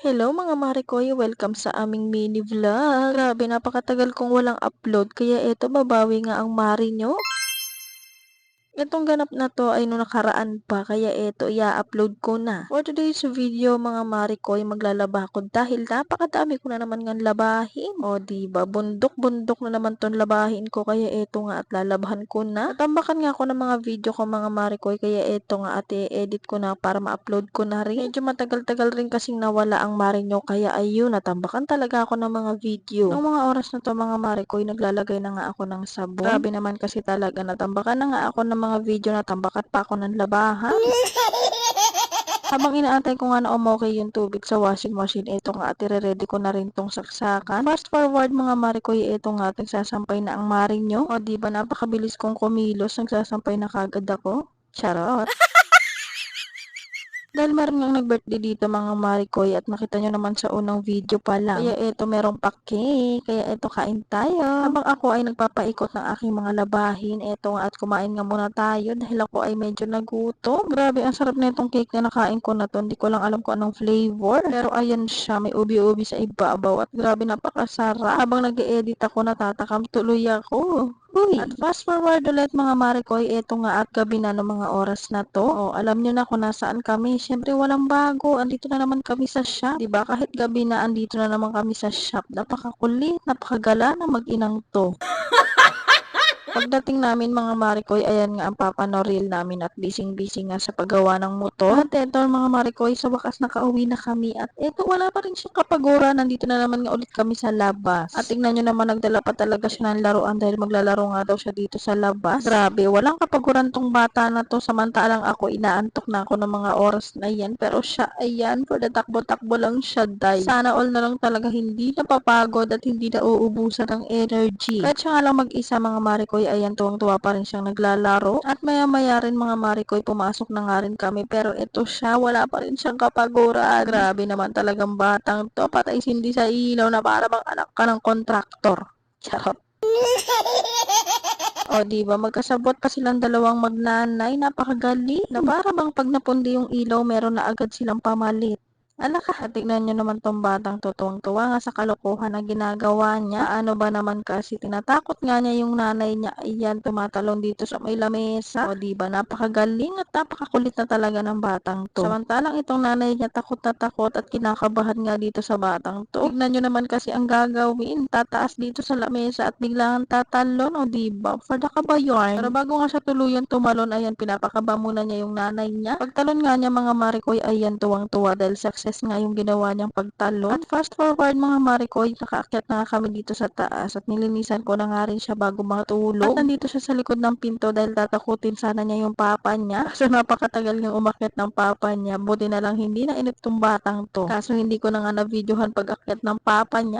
Hello mga Marikoy, welcome sa aming mini vlog. Grabe, napakatagal kong walang upload, kaya eto babawi nga ang Mari nyo. Itong ganap na to ay nung nakaraan pa, kaya eto i-upload ko na. For today's video mga Marikoy, maglalaba ko dahil napakadami ko na naman ngan labahin. O diba, bundok-bundok na naman ton labahin ko, kaya eto nga at lalabahan ko na. Natambakan nga ako ng mga video ko mga Marikoy, kaya eto nga at i-edit ko na para ma-upload ko na rin. Medyo matagal-tagal rin kasing nawala ang Mari nyo, kaya ayun, natambakan talaga ako ng mga video. Nung mga oras na to mga Marikoy, naglalagay na nga ako ng sabon. Grabe naman kasi talaga, natambakan na nga ako ng mga video na tambakat pa ako ng labahan. Habang inaantay ko nga na umokay yung tubig sa washing machine, ito nga at ready ko na rin tong saksakan. Fast forward mga marikoy, ito nga at nagsasampay na ang maring nyo. O diba napakabilis kong kumilos, nagsasampay na kagad ako. Charot. Dahil meron nga nag-birthday dito mga Marikoy at nakita nyo naman sa unang video pa lang. Kaya eto merong pa-cake. Kaya eto kain tayo. Habang ako ay nagpapaikot ng aking mga labahin, eto nga at kumain nga muna tayo dahil ako ay medyo nagutom. Grabe, ang sarap na itong cake na nakain ko na to. Hindi ko lang alam kung anong flavor. Pero ayan siya, may ubi-ubi sa ibabaw at grabe napakasarap. Habang nag-edit ako, natatakam tuloy ako. Uy, fast forward ulit mga Marikoy, eto nga at gabi na ng mga oras na to. O, alam nyo na kung nasaan kami. Siyempre walang bago. Andito na naman kami sa shop. ba Kahit gabi na, andito na naman kami sa shop. Napakakulit, napakagala na mag-inang to. Pagdating namin mga Marikoy, ayan nga ang papanoril namin at bising-bising nga sa paggawa ng motor. At eto mga Marikoy, sa wakas nakauwi na kami at eto wala pa rin siyang kapagura. Nandito na naman nga ulit kami sa labas. At tingnan nyo naman nagdala pa talaga siya ng laruan dahil maglalaro nga daw siya dito sa labas. Grabe, walang kapaguran tong bata na to samantalang ako inaantok na ako ng mga oras na yan. Pero siya, ayan, for the takbo-takbo lang siya dahil sana all na lang talaga hindi napapagod at hindi na uubusan ng energy. Kahit siya nga lang mag-isa mga Marikoy, ayan tuwang-tuwa pa rin siyang naglalaro. At maya-maya rin mga Marikoy, pumasok na nga rin kami. Pero ito siya, wala pa rin siyang kapaguran. Grabe naman talagang batang to. Patay sindi sa ilaw na para bang anak ka ng kontraktor. Charot. O, di ba magkasabot pa silang dalawang magnanay, napakagali. Na para bang pag napundi yung ilaw, meron na agad silang pamalit. Alaka, tignan nyo naman tong batang tutuwang tuwa nga sa kalokohan na ginagawa niya. Ano ba naman kasi, tinatakot nga niya yung nanay niya. Ayan, tumatalon dito sa may lamesa. O diba, napakagaling at napakakulit na talaga ng batang to. Samantalang itong nanay niya takot na takot at kinakabahan nga dito sa batang to. Tignan nyo naman kasi ang gagawin. Tataas dito sa lamesa at biglang tatalon. O diba, for the kabayan. Pero bago nga siya tuluyan tumalon, ayan, pinapakaba muna niya yung nanay niya. Pagtalon nga niya mga marikoy, ayan, tuwang-tuwa dahil success nga yung ginawa niyang pagtalon. At fast forward mga marikoy, nakaakyat na kami dito sa taas at nilinisan ko na nga rin siya bago matulog. At nandito siya sa likod ng pinto dahil tatakutin sana niya yung papa niya. So napakatagal niyang umakyat ng papa niya. Buti na lang hindi na init tong batang to. Kaso hindi ko na nga na-videohan pag akyat ng papa niya.